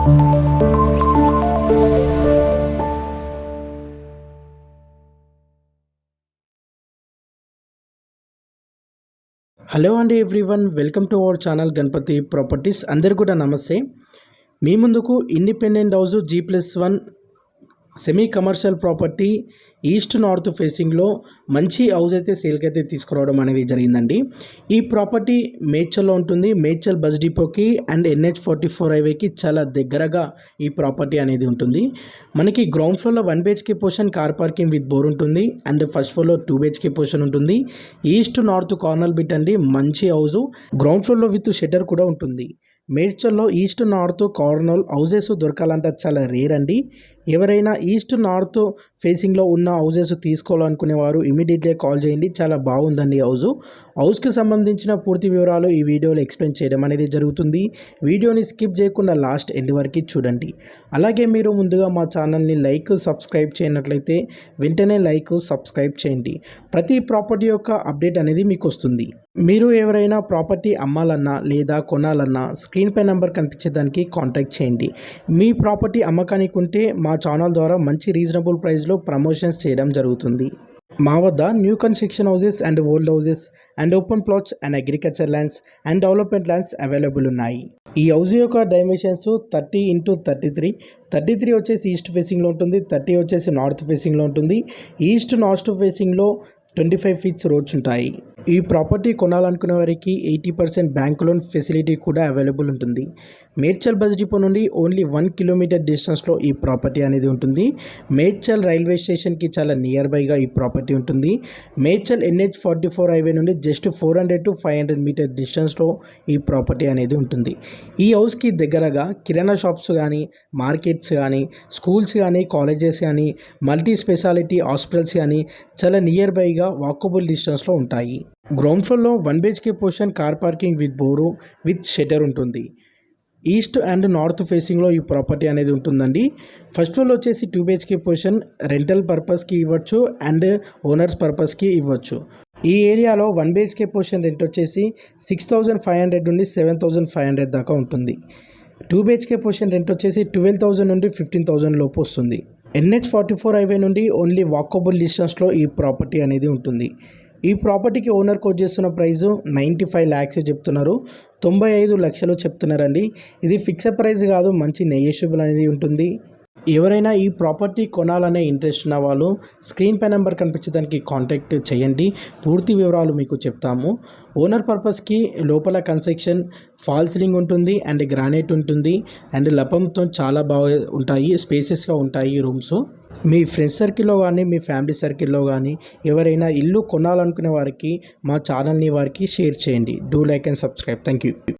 Hello అండి everyone welcome to our channel Ganapathi Properties. అందరు కూడా నమస్తే. మీ ముందుకు independent house G plus one semi commercial property east north ఫేసింగ్లో మంచి హౌస్ అయితే సేల్కి అయితే తీసుకురావడం అనేది జరిగిందండి. ఈ ప్రాపర్టీ మేడ్చల్లో ఉంటుంది. మేడ్చల్ బస్ డిపోకి అండ్ ఎన్హెచ్ ఫార్టీ ఫోర్ హైవేకి చాలా దగ్గరగా ఈ ప్రాపర్టీ అనేది ఉంటుంది. మనకి గ్రౌండ్ ఫ్లోర్లో one BHK portion car parking with bore ఉంటుంది. అండ్ ఫస్ట్ ఫ్లోర్లో టూ బిహెచ్కే పోర్షన్ ఉంటుంది. ఈస్ట్ నార్త్ కార్నర్ బిట్ అండి మంచి హౌస్. గ్రౌండ్ ఫ్లోర్లో విత్ షెటర్ కూడా ఉంటుంది. మేడ్చల్లో ఈస్ట్ నార్త్ కార్నల్ హౌజెస్ దొరకాలంటే చాలా రేర్ అండి. ఎవరైనా ఈస్ట్ నార్త్ ఫేసింగ్లో ఉన్న హౌజెస్ తీసుకోవాలనుకునేవారు ఇమీడియట్గా కాల్ చేయండి. చాలా బాగుందండి హౌస్. హౌస్కి సంబంధించిన పూర్తి వివరాలు ఈ వీడియోలో ఎక్స్ప్లెయిన్ చేయడం అనేది జరుగుతుంది. వీడియోని స్కిప్ చేయకుండా లాస్ట్ ఎండ్ వరకు చూడండి. అలాగే మీరు ముందుగా మా ఛానల్ని లైక్ సబ్స్క్రైబ్ చేయనట్లయితే వెంటనే లైక్ సబ్స్క్రైబ్ చేయండి. ప్రతి ప్రాపర్టీ యొక్క అప్డేట్ అనేది మీకు వస్తుంది. మీరు ఎవరైనా ప్రాపర్టీ అమ్మాలన్నా లేదా కొనాలన్నా స్క్రీన్ పై నెంబర్ కనిపించేదానికి కాంటాక్ట్ చేయండి. మీ ప్రాపర్టీ అమ్మకానికి ఉంటే మా ఛానల్ ద్వారా మంచి రీజనబుల్ ప్రైస్లో ప్రమోషన్స్ చేయడం జరుగుతుంది. మా వద్ద new construction houses and old houses and open plots and agriculture lands and development lands available ఉన్నాయి. ఈ హౌస్ యొక్క dimensions thirty into thirty three. Thirty three వచ్చేసి ఈస్ట్ ఫేసింగ్లో ఉంటుంది. థర్టీ వచ్చేసి నార్త్ ఫేసింగ్లో ఉంటుంది. ఈస్ట్ నార్త్ ఫేసింగ్లో ట్వంటీ ఫైవ్ ఫీట్స్ రోడ్స్ ఉంటాయి. ఈ ప్రాపర్టీ కొనాలనుకునే వారికి eighty percent bank loan facility కూడా అవైలబుల్ ఉంటుంది. మేడ్చల్ బస్ డిపో నుండి ఓన్లీ వన్ కిలోమీటర్ డిస్టెన్స్లో ఈ ప్రాపర్టీ అనేది ఉంటుంది. మేడ్చల్ రైల్వే స్టేషన్కి చాలా నియర్ బైగా ఈ ప్రాపర్టీ ఉంటుంది. Medchal NH forty four highway నుండి just four hundred to five hundred metre డిస్టెన్స్లో ఈ ప్రాపర్టీ అనేది ఉంటుంది. ఈ హౌస్కి దగ్గరగా కిరాణా షాప్స్ కానీ మార్కెట్స్ కానీ స్కూల్స్ కానీ కాలేజెస్ కానీ మల్టీ స్పెషాలిటీ హాస్పిటల్స్ కానీ చాలా నియర్ బైగా వాకబుల్ డిస్టెన్స్లో ఉంటాయి. గ్రౌండ్ ఫ్లోర్లో one BHK portion car parking with bore with shutter ఉంటుంది. ఈస్ట్ అండ్ నార్త్ ఫేసింగ్లో ఈ ప్రాపర్టీ అనేది ఉంటుందండి. ఫస్ట్ ఫ్లోర్ వచ్చేసి టూ బిహెచ్కే పోర్షన్ రెంటల్ పర్పస్కి ఇవ్వచ్చు అండ్ ఓనర్స్ పర్పస్కి ఇవ్వచ్చు. ఈ ఏరియాలో వన్ బిహెచ్కే పోర్షన్ రెంట్ వచ్చేసి సిక్స్ థౌజండ్ ఫైవ్ హండ్రెడ్ నుండి సెవెన్ థౌజండ్ ఫైవ్ హండ్రెడ్ దాకా ఉంటుంది. టూ బిహెచ్కే పోర్షన్ రెంట్ వచ్చేసి ట్వెల్వ్ థౌజండ్ నుండి ఫిఫ్టీన్ థౌజండ్ లోపు వస్తుంది. ఎన్హెచ్ ఫార్టీ ఫోర్ హైవే నుండి ఓన్లీ వాకబుల్ డిస్టెన్స్లో ఈ ప్రాపర్టీ అనేది ఉంటుంది. ఈ ప్రాపర్టీకి ఓనర్ కోట్ చేస్తున్న ప్రైజు నైంటీ ఫైవ్ ల్యాక్స్ చెప్తున్నారు. తొంభై ఐదు లక్షలు చెప్తున్నారండి. ఇది ఫిక్స్డ్ ప్రైస్ కాదు మంచి నెయ్యేషబుల్ అనేది ఉంటుంది. ఎవరైనా ఈ ప్రాపర్టీ కొనాలనే ఇంట్రెస్ట్ ఉన్న వాళ్ళు స్క్రీన్ పే నెంబర్ కనిపించడానికి కాంటాక్ట్ చేయండి. పూర్తి వివరాలు మీకు చెప్తాము. ఓనర్ పర్పస్కి లోపల కన్స్ట్రక్షన్ ఫాల్ సీలింగ్ ఉంటుంది అండ్ గ్రానైట్ ఉంటుంది అండ్ లపంతో చాలా బాగా ఉంటాయి స్పేసెస్గా ఉంటాయి రూమ్స్. మీ ఫ్రెండ్స్ సర్కిల్లో కానీ మీ ఫ్యామిలీ సర్కిల్లో కానీ ఎవరైనా ఇల్లు కొనాలనుకునే వారికి మా ఛానల్ని వారికి షేర్ చేయండి. Do like and subscribe thank you